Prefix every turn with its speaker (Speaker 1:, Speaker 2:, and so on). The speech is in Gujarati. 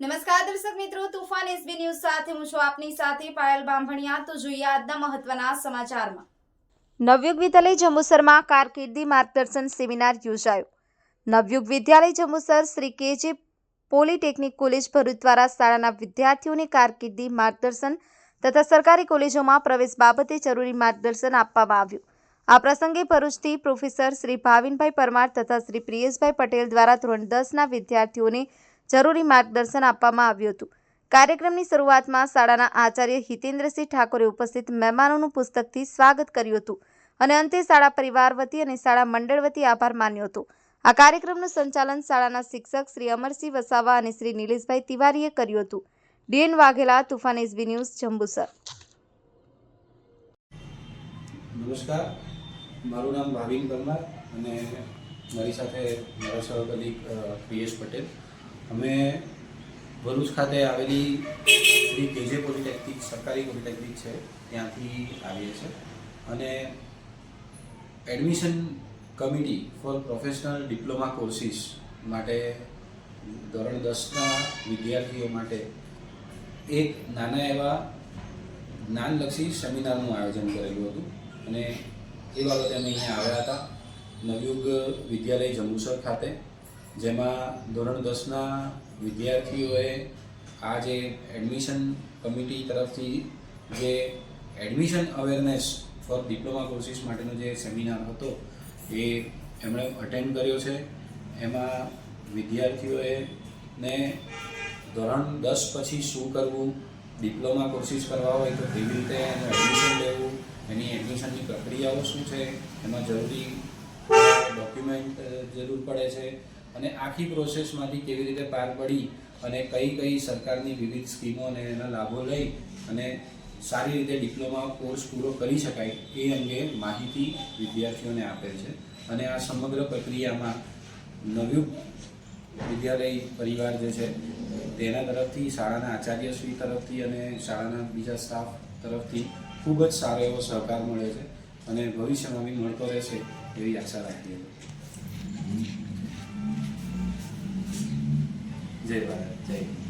Speaker 1: નમસ્કાર દર્શક મિત્રો, તુફાન એસબી ન્યૂઝ સાથે હું છું આપની સાથે પાયલ બાંભણિયા. તો જોઈએ આજના મહત્વના સમાચારમાં. નવયુગ વિદ્યાલય જંબુસરમાં કારકિર્દી માર્ગદર્શન સેમિનાર યોજાયો. Navyug Vidyalaya Jambusar Shri KG polytechnic college Bharuch દ્વારા શાળાના વિદ્યાર્થીઓને કારકિર્દી માર્ગદર્શન તથા સરકારી કોલેજોમાં પ્રવેશ બાબતે જરૂરી માર્ગદર્શન આપવામાં આવ્યું. આ પ્રસંગે ભરૂચથી પ્રોફેસર શ્રી ભાવિનભાઈ પરમાર તથા શ્રી પ્રિયેશભાઈ પટેલ દ્વારા ધોરણ દસના વિદ્યાર્થીઓને જરૂરી માર્ગદર્શન આપવામાં આવ્યું હતું. કાર્યક્રમની શરૂઆતમાં શાળાના આચાર્ય હિતેન્દ્રસિંહ ઠાકોરે ઉપસ્થિત મહેમાનોનું પુસ્તકથી સ્વાગત કર્યું હતું અને અંતે શાળા પરિવાર વતી અને શાળા મંડળ વતી આભાર માન્યો હતો. આ કાર્યક્રમનું સંચાલન શાળાના શિક્ષક શ્રી અમરસિંહ વસાવા અને શ્રી નિલેશભાઈ તિવારીએ કર્યું હતું. DN Vaghela, Toofan SB news, Jambusar.
Speaker 2: નમસ્કાર. મારું નામ ભાવિન પરમાર અને મારી સાથે મારા સહકલિક પ્રિયેશ પટેલ. અમે ભરૂચ ખાતે આવેલી શ્રી કેજે પોલિટેકનિક, સરકારી પોલિટેકનિક છે, ત્યાંથી આવીએ છીએ. અને admission committee for professional diploma courses માટે ધોરણ દસના વિદ્યાર્થીઓ માટે એક નાના એવા જ્ઞાનલક્ષી સેમિનારનું આયોજન કરેલું હતું. અને એ બાબતે અમે અહીંયા આવ્યા હતા. નવયુગ વિદ્યાલય જંબુસર ખાતે. જેમાં ધોરણ દસના વિદ્યાર્થીઓએ આ જે એડમિશન કમિટી તરફથી જે admission awareness for diploma courses માટેનો જે સેમિનાર હતો, એ એમણે અટેન્ડ કર્યો છે. એમાં વિદ્યાર્થીઓએ ને ધોરણ દસ પછી શું કરવું ડિપ્લોમા કોર્સિસ કરવા હોય તો કેવી રીતે એનું એડમિશન લેવું, એની એડમિશનની પ્રક્રિયાઓ શું છે, એમાં જરૂરી ડોક્યુમેન્ટ જરૂર પડે છે. અને આખી પ્રોસેસમાંથી કેવી રીતે પાર પડી અને કઈ કઈ સરકારની વિવિધ સ્કીમો અને એના લાભો લઈ અને સારી રીતે ડિપ્લોમા કોર્સ પૂરો કરી શકાય એ અંગે માહિતી વિદ્યાર્થીઓને આપે છે. અને આ સમગ્ર પ્રક્રિયામાં નવયુગ વિદ્યાલય પરિવાર જે છે, તેના તરફથી, શાળાના આચાર્યશ્રી તરફથી અને શાળાના બીજા સ્ટાફ તરફથી ખૂબ જ સારો એવો સહકાર મળે છે અને ભવિષ્યમાં બી મળતો રહેશે એવી આશા રાખીએ છીએ. 对吧对